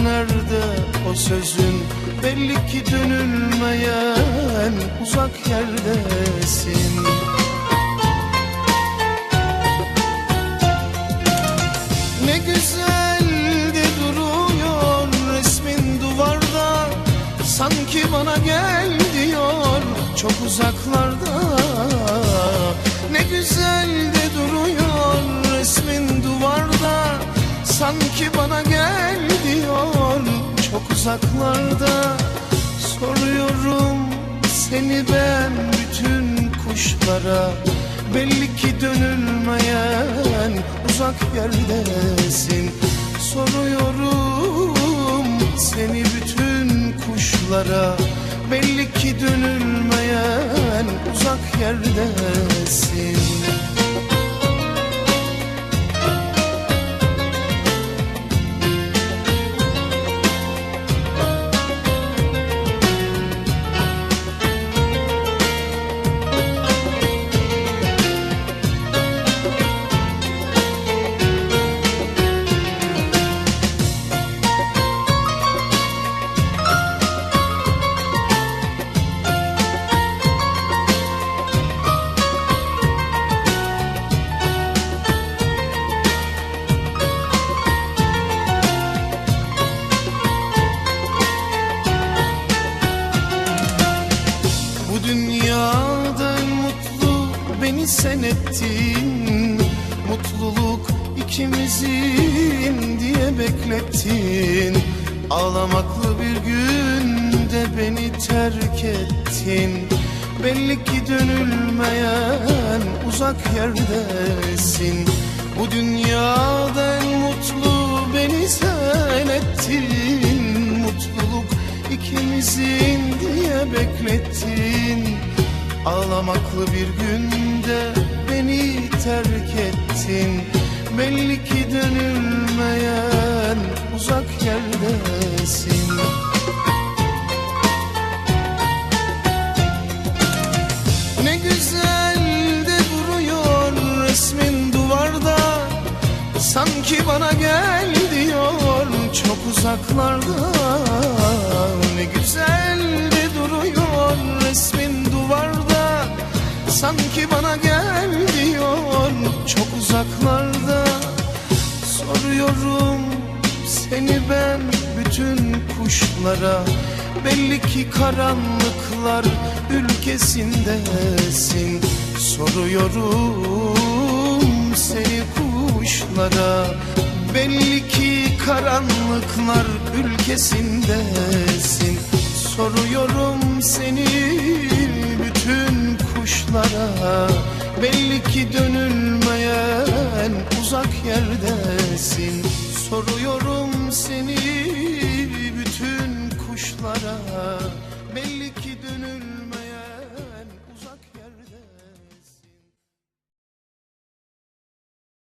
Nerede o sözün? Belli ki dönülmeyen Uzak yerdesin. Ne güzel de duruyor resmin duvarda. Sanki bana gel diyor çok uzaklarda. Ne güzel de duruyor resmin duvarda. Sanki bana gel diyor çok uzaklarda Soruyorum seni ben bütün kuşlara. Belli ki dönülmeyen uzak yerdesin. Soruyorum seni bütün kuşlara. Belli ki dönülmeyen uzak yerdesin sen ettin. Mutluluk ikimizin diye beklettin. Ağlamaklı bir günde beni terk ettin. Belli ki dönülmeyen uzak yerdesin. Bu dünyada en mutlu beni sen ettin. Mutluluk ikimizin diye beklettin Ağlamaklı bir günde beni terk ettin. Belli ki dönülmeyen uzak yerdesin. Ne güzel de duruyor resmin duvarda. Sanki bana gel diyor çok uzaklarda. Ne güzel çok uzaklarda Soruyorum seni ben bütün kuşlara. Belli ki karanlıklar ülkesindesin. Soruyorum seni kuşlara. Belli ki karanlıklar ülkesindesin. Soruyorum seni bütün kuşlara. Belli yerdesin. Soruyorum seni bütün kuşlara. Belli ki dönülmez